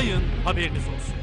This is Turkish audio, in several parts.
Tıklayın haberiniz olsun.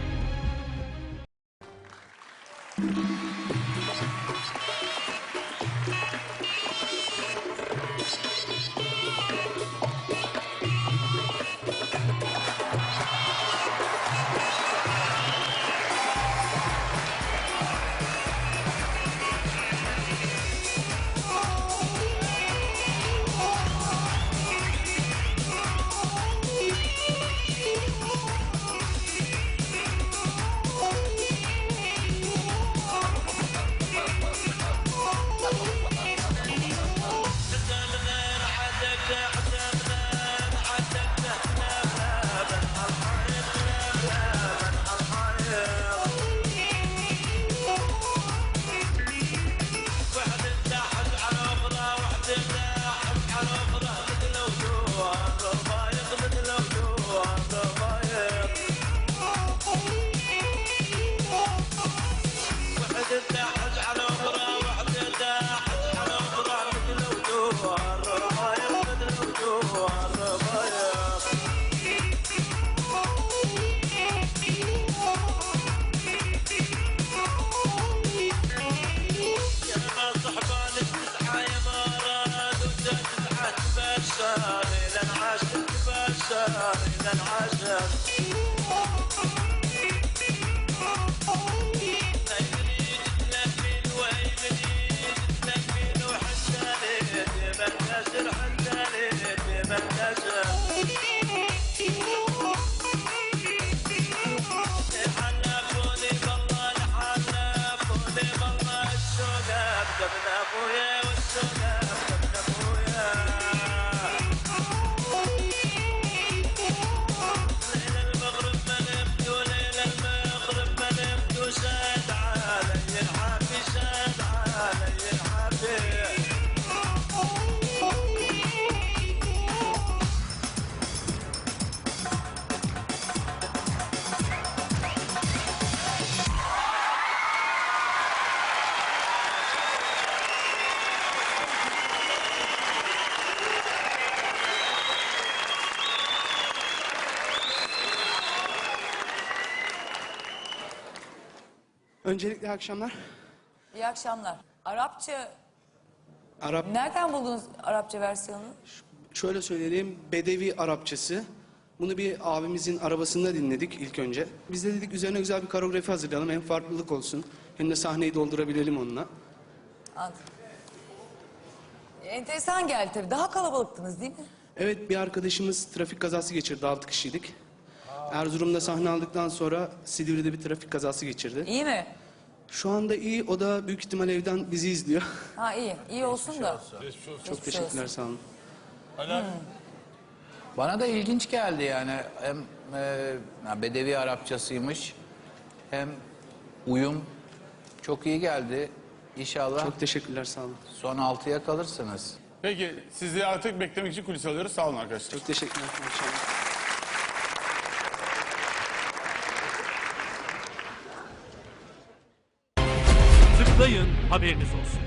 touchdown. من العجب تكميل تكميل وإبليل تكميل وحساني بمنتشر حساني بمنتشر Good enough, oh yeah, what's so Öncelikle iyi akşamlar. İyi akşamlar. Arapça, Arap, nereden buldunuz Arapça versiyonunu? şöyle söyleyeyim, Bedevi Arapçası. Bunu bir abimizin arabasında dinledik ilk önce. Biz de dedik üzerine güzel bir koreografi hazırlayalım. Hem farklılık olsun hem de sahneyi doldurabilelim onunla. Anladım. Enteresan geldi tabii. Daha kalabalıktınız değil mi? Evet bir arkadaşımız trafik kazası geçirdi. 6 kişiydik. Erzurum'da sahne aldıktan sonra Silivri'de bir trafik kazası geçirdi. İyi mi? Şu anda iyi. O da büyük ihtimal evden bizi izliyor. Ha iyi. İyi olsun da. Çok teşekkürler sağ olun. Bana da ilginç geldi yani hem e, ya Bedevi Arapçasıymış hem uyum çok iyi geldi. İnşallah Çok teşekkürler sağ olun. son altıya kalırsınız. Peki sizi artık beklemek için kulis alıyoruz. Sağ olun arkadaşlar. Çok teşekkürler. İyi Tıklayın haberiniz olsun.